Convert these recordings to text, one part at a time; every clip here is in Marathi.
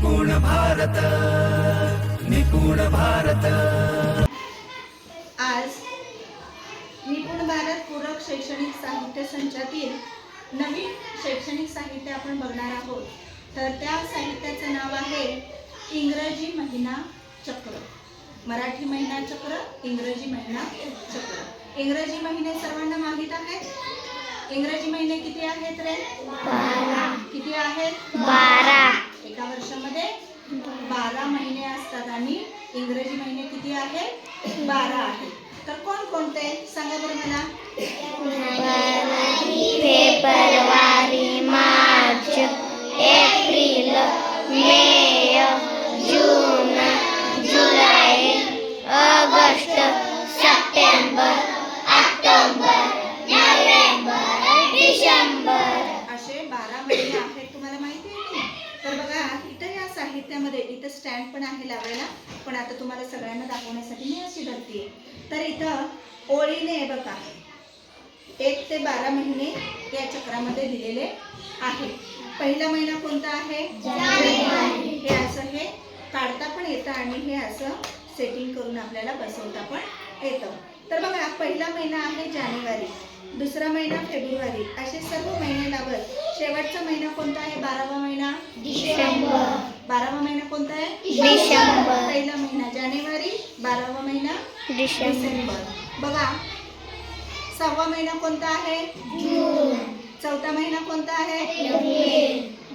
निपुण भारत निपुण भारत. आज निपुण भारत पूरक शैक्षणिक साहित्य संचातील नवीन शैक्षणिक साहित्य आपण बघणार आहोत. तर त्या साहित्याचं नाव आहे इंग्रजी महिना चक्र. मराठी महिना चक्र इंग्रजी महिना चक्र. इंग्रजी महिने सर्वांना माहीत आहेत? इंग्रजी महिने किती आहेत रे? किती आहेत? बारा. बारा महिने असतात आणि इंग्रजी महिने किती आहे? बारा आहे. तर कोण कोणते? सांगा बरं मला. फेब्रुवारी मार्च एप्रिल मे इथं स्टँड पण आहे लावायला पण आता तुम्हाला सगळ्यांना दाखवण्यासाठी मी अशी धरतीये तर इथं ओळीने बघा एक ते बारा महिने या चक्रामध्ये दिलेले आहे. पहिला महिना कोणता आहे? हे असं हे काढता पण येतं आणि हे असं सेटिंग करून आपल्याला बसवता पण येतं. तर बघा पहिला महिना आहे जानेवारी दुसरा महिना फेब्रुवारी असे सर्व महिने लावत शेवटचा महिना कोणता आहे? बारावा महिना? डिसेंबर. बारावा महिना कोणता आहे? डिसेंबर. पहिला महिना जानेवारी बारावा महिना डिसेंबर. बघा सहावा महिना कोणता आहे? चौथा महिना कोणता आहे?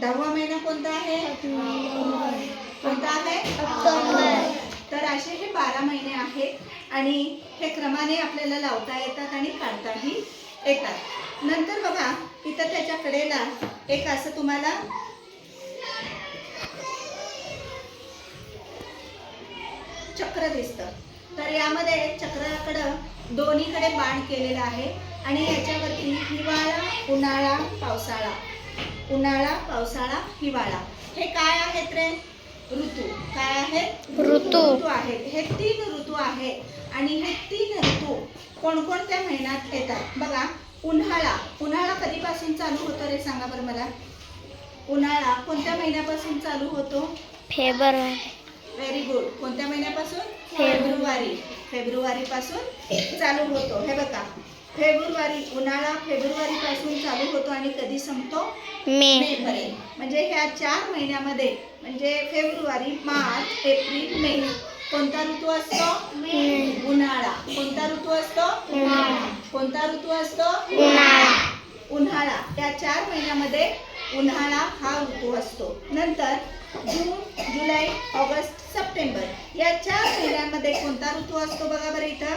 दहावा महिना कोणता आहे? कोणता आहे? ऑक्टोबर. तर असे हे बारा महिने आहेत आणि हे क्रमाने आपल्याला लावता येतात आणि काढताही येतात. नंतर बघा इथं त्याच्या कडेला एक असं तुम्हाला चक्र दिसतं. तर यामध्ये चक्राकडं दोन्हीकडे बाण केलेला आहे आणि याच्यावरती हिवाळा उन्हाळा पावसाळा. उन्हाळा पावसाळा हिवाळा. हे काय आहेत रे? ऋतू. काय आहेत? ऋतू. ऋतू आहेत. हे तीन ऋतू आहेत आणि हे तीन ऋतू कोणकोणत्या महिन्यात येतात? बघा उन्हाळा. उन्हाळा कधीपासून चालू होतो रे सांगा बरं मला? उन्हाळा कोणत्या महिन्यापासून चालू होतो? फेब्रुवारी. व्हेरी गुड कोणत्या महिन्यापासून? फेब्रुवारी. फेब्रुवारी. पासून चालू होतो. हे बघा. फेब्रुवारी उन्हाळा फेब्रुवारी पासून चालू होतो आणि कधी संपतो? मे. पर्यंत म्हणजे ह्या चार महिन्यामध्ये. म्हणजे फेब्रुवारी मार्च एप्रिल मे. कोणता ऋतू असतो? उन्हाळा. कोणता ऋतू असतो. कोणता ऋतू असतो? उन्हाळा. उन्हाळा. या चार महिन्यामध्ये उन्हाळा हा ऋतू असतो. नंतर जून जुलै ऑगस्ट सप्टेंबर या चार महिन्यांमध्ये कोणता ऋतू असतो बघा बरं इथं?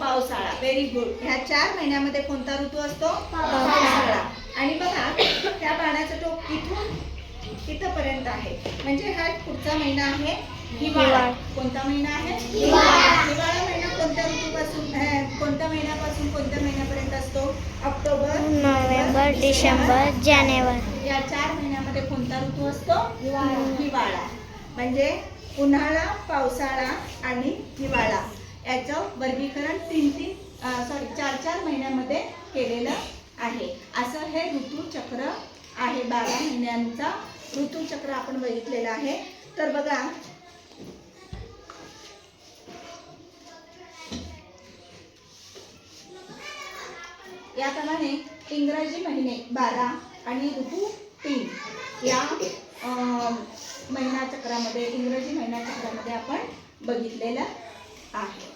पावसाळा. व्हेरी गुड ह्या चार महिन्यामध्ये कोणता ऋतू असतो? पावसाळा. आणि बघा त्या बाणाचा टोक इथून इथपर्यंत आहे. म्हणजे हा पुढचा महिना आहे. हिवाळा. हिवाळा. कोणता महिना आहे? हिवाळा. हिवाळा महिना कोणत्या ऋतूपासून अं, कोणत्या महिन्यापासून कोणत्या महिन्यापर्यंत असतो ऑक्टोबर नोव्हेंबर डिसेंबर जानेवारी. या चार महिन्यामध्ये कोणता ऋतू असतो? हिवाळा. म्हणजे उन्हाळा पावसाळा आणि हिवाळा. याचं वर्गीकरण तीन तीन सॉरी चार चार महिन्यामध्ये केलेलं आहे. असं हे ऋतुचक्र आहे. बारा महिन्यांचा ऋतुचक्र आपण बघितलेलं आहे. तर बघा. याप्रमाणे इंग्रजी महिने बारा आणि ऋतू तीन. या महिना चक्रामध्ये इंग्रजी महिना चक्रामध्ये आपण बघितलेलं आहे.